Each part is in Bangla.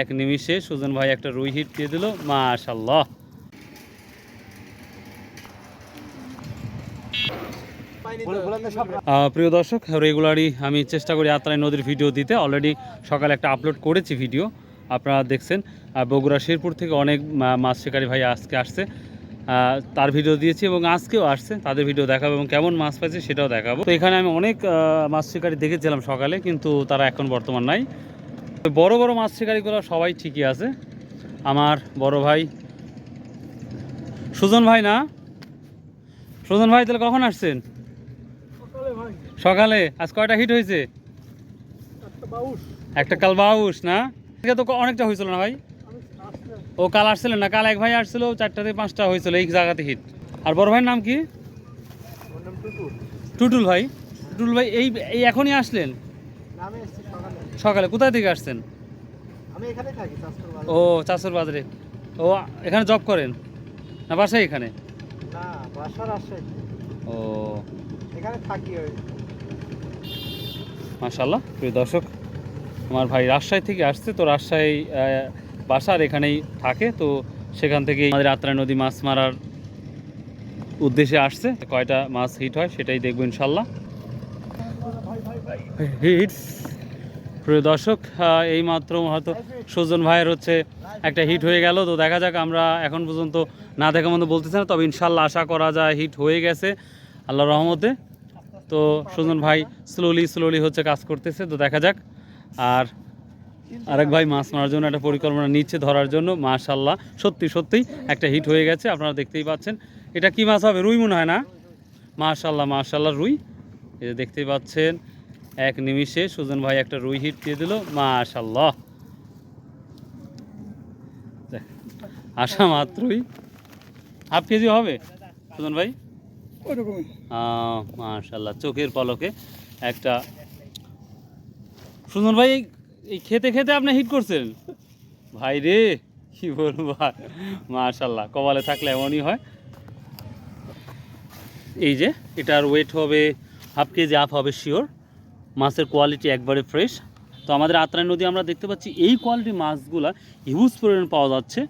এক নিমিষে সুজন ভাই একটা রুই হিট দিয়ে দিল মাশাল্লাহ প্রিয় দর্শক রেগুলারই আমি চেষ্টা করি আত্রাই নদীর ভিডিও দিতে। অলরেডি সকালে একটা আপলোড করেছি ভিডিও আপনারা দেখছেন। বগুড়া শেরপুর থেকে অনেক মাছ শিকারী ভাই আজকে আসছে। তার ভিডিও দিয়েছি এবং আজকেও আসছে। তাদের ভিডিও দেখাবো এবং কেমন মাছ পাইছে সেটাও দেখাবো। তো এখানে আমি অনেক মাছ শিকারী দেখেছিলাম সকালে, কিন্তু তারা এখন বর্তমান নাই। বড় বড় মাছ শিকারিগুলো সবাই ঠিকই আছে। আমার বড় ভাই সুজন ভাই না? সুজন ভাই তাহলে কখন আসছেন? সকালে আজ কয়টা হিট হয়েছে? একটা কাল বাউস না? তো অনেকটা হয়েছিল না ভাই? ও কাল আসছিল না? কাল এক ভাই আসছিল চারটা থেকে পাঁচটা হয়েছিল এই জায়গাতে হিট আর বড় ভাইয়ের নাম কি? টুটুল। ভাই। টুটুল ভাই এই এই এখনই আসলেন? সকালে কোথায় থেকে আসছেন? আমি এখানে থাকি ও চাষর বাজারে। ও এখানে জব করেন? না বাসায় এখানে? না রাজশাহী ও। এখানে থাকি ওই। মাশাল্লাহ প্রিয় দর্শক আমার ভাই রাজশাহী থেকে আসছে তো রাজশাহী বাসার এখানেই থাকে তো সেখান থেকেই আমাদের আত্রাই নদী মাছ মারার উদ্দেশ্যে আসছে। কয়টা মাছ হিট হয় সেটাই দেখব ইনশাল্লাহ হিট প্রিয় দর্শক এই মাত্র হয়তো সুজন ভাইয়ের হচ্ছে একটা হিট হয়ে গেল। তো দেখা যাক আমরা এখন পর্যন্ত না দেখা মতো বলতেছি না, তবে ইনশাল্লাহ আশা করা যায় হিট হয়ে গেছে আল্লাহ রহমতে। তো সুজন ভাই স্লোলি স্লোলি হচ্ছে কাজ করতেছে, তো দেখা যাক। আর আরেক ভাই মাছ মারার জন্য একটা পরিকল্পনা নিচ্ছে ধরার জন্য মাশাল্লাহ সত্যি সত্যিই একটা হিট হয়ে গেছে, আপনারা দেখতেই পাচ্ছেন। এটা কি মাছ হবে? রুই মনে হয় না? মাশাল্লাহ মাশাল্লাহ রুই। এই দেখতেই পাচ্ছেন এক নিমিষে সুজন ভাই একটা রুই হিট দিয়ে দিল মাশাল্লাহ দেখ, আসা মাত্রই। হাফ কেজি হবে সুজন ভাই? মাশাল্লাহ চোখের পলকে একটা। সুজন ভাই এই- খেতে খেতে আপনি হিট করছেন? ভাই রে কি বলব মাশাল্লাহ কপালে থাকলে এমনই হয়। এই যে এটার ওয়েট হবে হাফ কেজি আপ হবে শিওর মাছের কোয়ালিটি একবারে ফ্রেশ তো আমাদের আত্রাই নদী আমরা দেখতে পাচ্ছি, এই কোয়ালিটির মাছগুলা হিউজ পরিমাণ পাওয়া যাচ্ছে।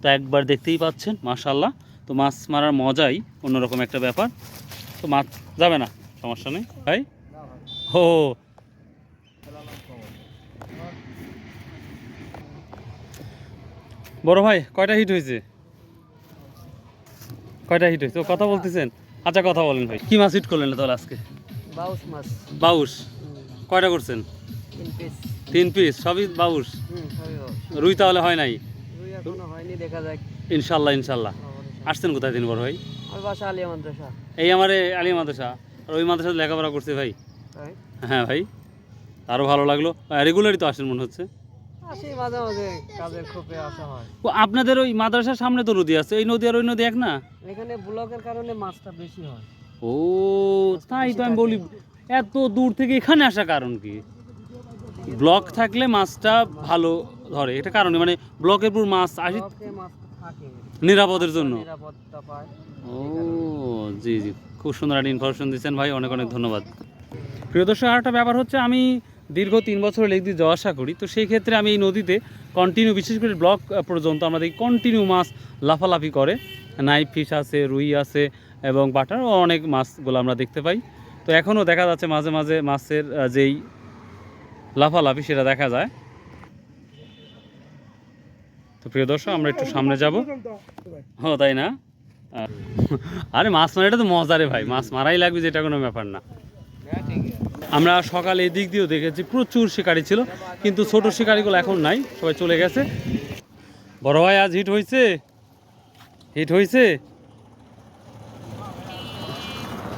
তো একবার দেখতেই পাচ্ছেন মাশাল্লাহ তো মাছ মারার মজাই অন্যরকম একটা ব্যাপার। তো মাছ যাবে না, সমস্যা নেই। ভাই? ও বড় ভাই, কয়টা হিট হয়েছে? কয়টা হিট হয়েছে? কথা বলতেছেন। আচ্ছা কথা বলেন ভাই। কি মাছ হিট করলেন তাহলে আজকে? বাউস মাছ। বাউস? কয়টা করছেন? তিন পিস। সবই বাউস? রুই তাহলে হয় নাই? ইনশাল্লাহ ইনশাল্লাহ। আসছেন কোথায় দিন বড় ভাই? আলিয়া মাদ্রাসা। এই আমার এই আলী মাদ্রাসা। আর ওই মাদ্রাসাতে লেখাপড়া করছে ভাই। হ্যাঁ ভাই আরও ভালো লাগল। রেগুলারই তো আসেন মনে হচ্ছে? ও আপনাদের ওই মাদ্রাসার সামনে তো নদী আছে। এই নদী আর ওই নদী এক না? এখানে ব্লকের কারণে মাছটা বেশি হয়। ও তাই তো আমি বলি এত দূর থেকে এখানে আসা কারণ কি? ব্লক থাকলে মাছটা ভালো ধরে এটা কারণে মানে ব্লকের পুর মাছ আসি নিরাপদের জন্য। ও জি জি খুব সুন্দর একটা ইনফরমেশন দিচ্ছেন ভাই অনেক অনেক ধন্যবাদ। প্রিয় দর্শক আর একটা ব্যাপার হচ্ছে আমি দীর্ঘ তিন বছর লেক দিয়ে যাওয়া আসা করি তো সেই ক্ষেত্রে আমি এই নদীতে কন্টিনিউ বিশেষ করে ব্লক পর্যন্ত আমরা দেখি কন্টিনিউ মাছ লাফালাফি করে। নাইফ ফিশ আছে রুই আছে এবং বাটার অনেক মাছগুলো আমরা দেখতে পাই। তো এখনও দেখা যাচ্ছে মাঝে মাঝে মাছের যেই লাফালাফি সেটা দেখা যায়। তো প্রিয় দর্শক, আমরা একটু সামনে যাব। ও তাই না? আরে মাছ মারা এটা তো মজারে ভাই, মাছ মারাই লাগবে যেটা কোনো ব্যাপার না। আমরা সকালে এই দিক দিয়েও দেখেছি, প্রচুর শিকারি ছিল, কিন্তু ছোট শিকারিগুলো এখন নাই, সবাই চলে গেছে। বড় ভাই, আজ হিট হয়েছে হিট হয়েছে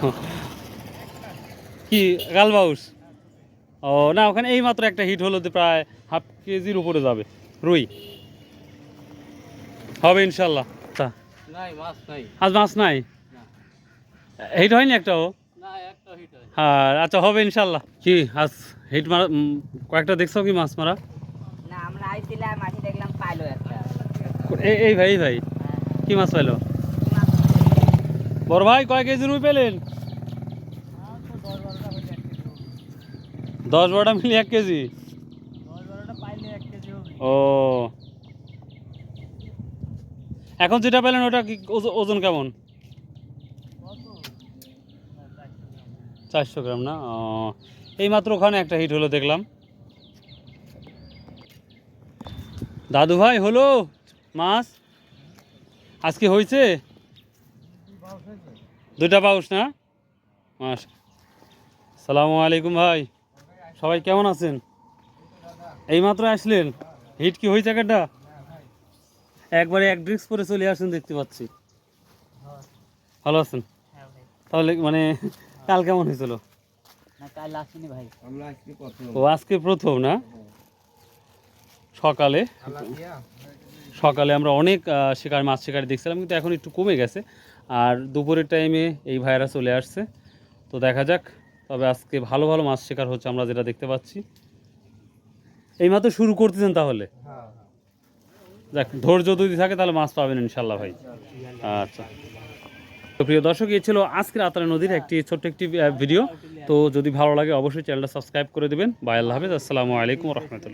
কি গালবাউস ও না ওখানে এই মাত্র একটা হিট হলো যে প্রায় হাফ কেজির উপরে যাবে। রুই। হবে ইনশাল্লাহ। আজ মাছ নাই? হিট হয়নি একটাও একটা হিট হয় হ্যাঁ আচ্ছা হবে ইনশাল্লাহ। কি আজ হিট মারা কয়েকটা দেখছ কি মাছ মারা? না আমরা আইছিলাম মাঝে দেখলাম পাইলো একটা। এই এই ভাই এই ভাই। কি মাছ পাইলো? বড় ভাই, কয় কেজি রুই পেলেন? দশ বারোটা মিলি এক কেজি? ও। এখন যেটা পেলেন, ওটা কি ওজন কেমন? চারশো গ্রাম না? এই মাত্র ওখানে একটা হিট হলো, দেখলাম। দাদু ভাই, হলো মাছ? আজকে হয়েছে? দুটা পাউস না? মাস সালামু আলাইকুম ভাই। সবাই কেমন আছেন? এইমাত্র আসলেন? হিট কি হয়েছে একটা একবারে এক ড্রিক্স পরে চলে আসেন দেখতে পাচ্ছি। ভালো আছেন? তাহলে মানে কাল কেমন হয়েছিল না কাল আসেনি ভাই। আমরা আজকে প্রথম। ও আজকে প্রথম না? সকালে। সকালে আমরা অনেক শিকার মাছ শিকার দেখছিলাম কিন্তু এখন একটু কমে গেছে। আর দুপুরের টাইমে এই ভাইরা চলে আসছে। তো দেখা যাক, তবে আজকে ভালো ভালো মাছ শিকার হচ্ছে আমরা যেটা দেখতে পাচ্ছি। এই মাত্র শুরু করতেছেন তাহলে? যাক, ধৈর্য যদি থাকে তাহলে মাছ পাবেন ইনশাল্লাহ ভাই। আচ্ছা। তো প্রিয় দর্শক, এই ছিল আজকের আতারা নদীর একটি ছোট্ট একটি ভিডিও তো যদি ভালো লাগে অবশ্যই চ্যানেলটা সাবস্ক্রাইব করে দেবেন। বাই, আল্লাহ হাফিজ। আসসালামু আলাইকুম রহমতুল্লাহ।